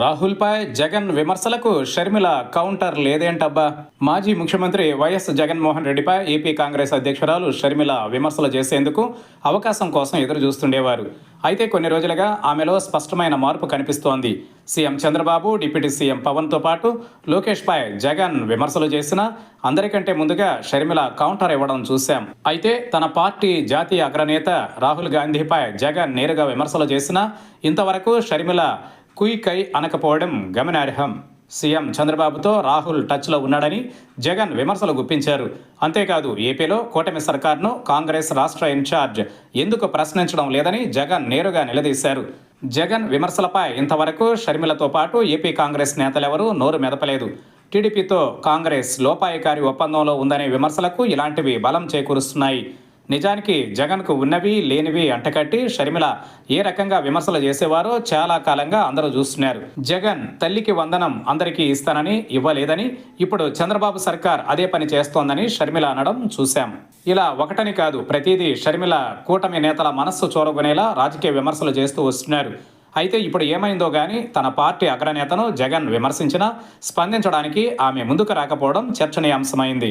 రాహుల్పై జగన్ విమర్శలకు షర్మిల కౌంటర్ లేదేంటబ్బా? మాజీ ముఖ్యమంత్రి వైఎస్ జగన్మోహన్ రెడ్డిపై ఏపీ కాంగ్రెస్ అధ్యక్షురాలు షర్మిల విమర్శలు చేసేందుకు అవకాశం కోసం ఎదురు చూస్తుండేవారు. అయితే కొన్ని రోజులుగా ఆమెలో స్పష్టమైన మార్పు కనిపిస్తోంది. సీఎం చంద్రబాబు డిప్యూటీ సీఎం పవన్తో పాటు లోకేష్పై జగన్ విమర్శలు చేసినా అందరికంటే ముందుగా షర్మిల కౌంటర్ ఇవ్వడం చూశాం. అయితే తన పార్టీ జాతీయ అగ్రనేత రాహుల్ గాంధీపై జగన్ నేరుగా విమర్శలు చేసినా ఇంతవరకు షర్మిల కుయికై అనకపోవడం గమనార్హం. సీఎం చంద్రబాబుతో రాహుల్ టచ్లో ఉన్నాడని జగన్ విమర్శలు గుప్పించారు. అంతేకాదు ఏపీలో కూటమి సర్కార్ను కాంగ్రెస్ రాష్ట్ర ఇన్ఛార్జ్ ఎందుకు ప్రశ్నించడం లేదని జగన్ నేరుగా నిలదీశారు. జగన్ విమర్శలపై ఇంతవరకు షర్మిలతో పాటు ఏపీ కాంగ్రెస్ నేతలెవరూ నోరు మెదపలేదు. టీడీపీతో కాంగ్రెస్ లోపాయకారి ఒప్పందంలో ఉందనే విమర్శలకు ఇలాంటివి బలం చేకూరుస్తున్నాయి. నిజానికి జగన్కు ఉన్నవి లేనివి అంటకట్టి షర్మిల ఏ రకంగా విమర్శలు చేసేవారో చాలా కాలంగా అందరూ చూస్తున్నారు. జగన్ తల్లికి వందనం అందరికీ ఇస్తానని ఇవ్వలేదని ఇప్పుడు చంద్రబాబు సర్కార్ అదే పని చేస్తోందని షర్మిల అనడం చూశాం. ఇలా ఒకటని కాదు ప్రతిదీ షర్మిల కూటమి నేతల మనస్సు చూరగొనేలా రాజకీయ విమర్శలు చేస్తూ వస్తున్నారు. అయితే ఇప్పుడు ఏమైందో కానీ తన పార్టీ అగ్రనేతను జగన్ విమర్శించినా స్పందించడానికి ఆమె ముందుకు రాకపోవడం చర్చనీయాంశమైంది.